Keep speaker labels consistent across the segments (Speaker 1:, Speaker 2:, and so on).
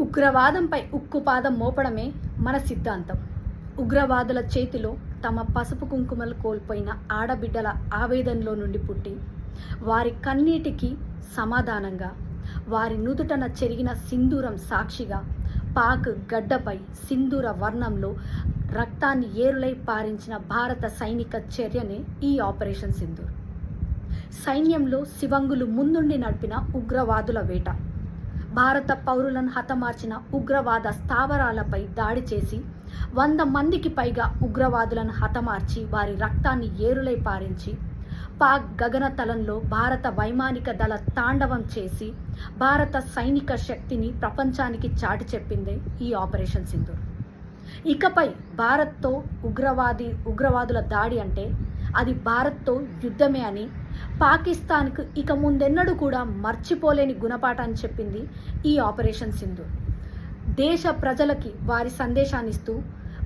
Speaker 1: ఉగ్రవాదంపై ఉక్కుపాదం మోపడమే మన సిద్ధాంతం. ఉగ్రవాదుల చేతిలో తమ పసుపు కుంకుమలు కోల్పోయిన ఆడబిడ్డల ఆవేదనలో నుండి పుట్టి వారి కన్నీటికి సమాధానంగా వారి నుదుటన చెరిగిన సింధూరం సాక్షిగా పాక్ గడ్డపై సింధూర వర్ణంలో రక్తాన్ని ఏరులై పారించిన భారత సైనిక చర్యనే ఈ ఆపరేషన్ సింధూర్. సైన్యంలో శివంగులు ముందుండి నడిపిన ఉగ్రవాదుల వేట. భారత పౌరులను హతమార్చిన ఉగ్రవాద స్థావరాలపై దాడి చేసి వంద మందికి పైగా ఉగ్రవాదులను హతమార్చి వారి రక్తాన్ని ఏరులై పారించి పాక్ గగనతలంలో భారత వైమానిక దళ తాండవం చేసి భారత సైనిక శక్తిని ప్రపంచానికి చాటి చెప్పిందే ఈ ఆపరేషన్ సింధూర్. ఇకపై భారత్తో ఉగ్రవాది ఉగ్రవాదుల దాడి అంటే అది భారత్తో యుద్ధమే అని పాకిస్తాన్కు ఇక ముందెన్నడూ కూడా మర్చిపోలేని గుణపాఠాన్ని చెప్పింది ఈ ఆపరేషన్ సింధు. దేశ ప్రజలకి వారి సందేశాన్ని ఇస్తూ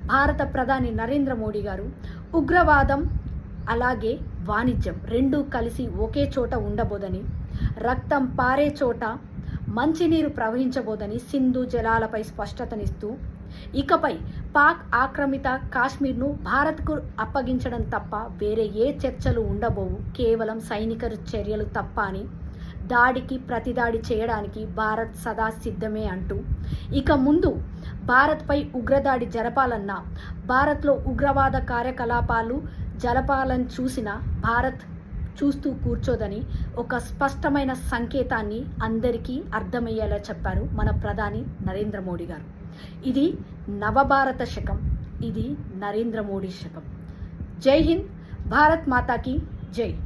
Speaker 1: భారత ప్రధాని నరేంద్ర మోడీ గారు ఉగ్రవాదం అలాగే వాణిజ్యం రెండూ కలిసి ఒకే చోట ఉండబోదని రక్తం పారే చోట మంచినీరు ప్రవహించబోదని సింధు జలాలపై స్పష్టతనిస్తూ ఇకపై పాక్ ఆక్రమిత కాశ్మీర్ను భారత్కు అప్పగించడం తప్ప వేరే ఏ చర్చలు ఉండబోవు. కేవలం సైనిక చర్యలు తప్ప అని దాడికి ప్రతిదాడి చేయడానికి భారత్ సదా సిద్ధమే అంటూ ఇక ముందు భారత్పై ఉగ్రదాడి జరపాలన్నా భారత్లో ఉగ్రవాద కార్యకలాపాలు జరపాలని చూసిన భారత్ చూస్తూ కూర్చోదని ఒక స్పష్టమైన సంకేతాన్ని అందరికీ అర్థమయ్యేలా చెప్పారు మన ప్రధాని నరేంద్ర మోడీ గారు. ఇది నవభారత శకం. ఇది నరేంద్ర మోడీ శకం. జై హింద్. భారత్ మాతాకి జై.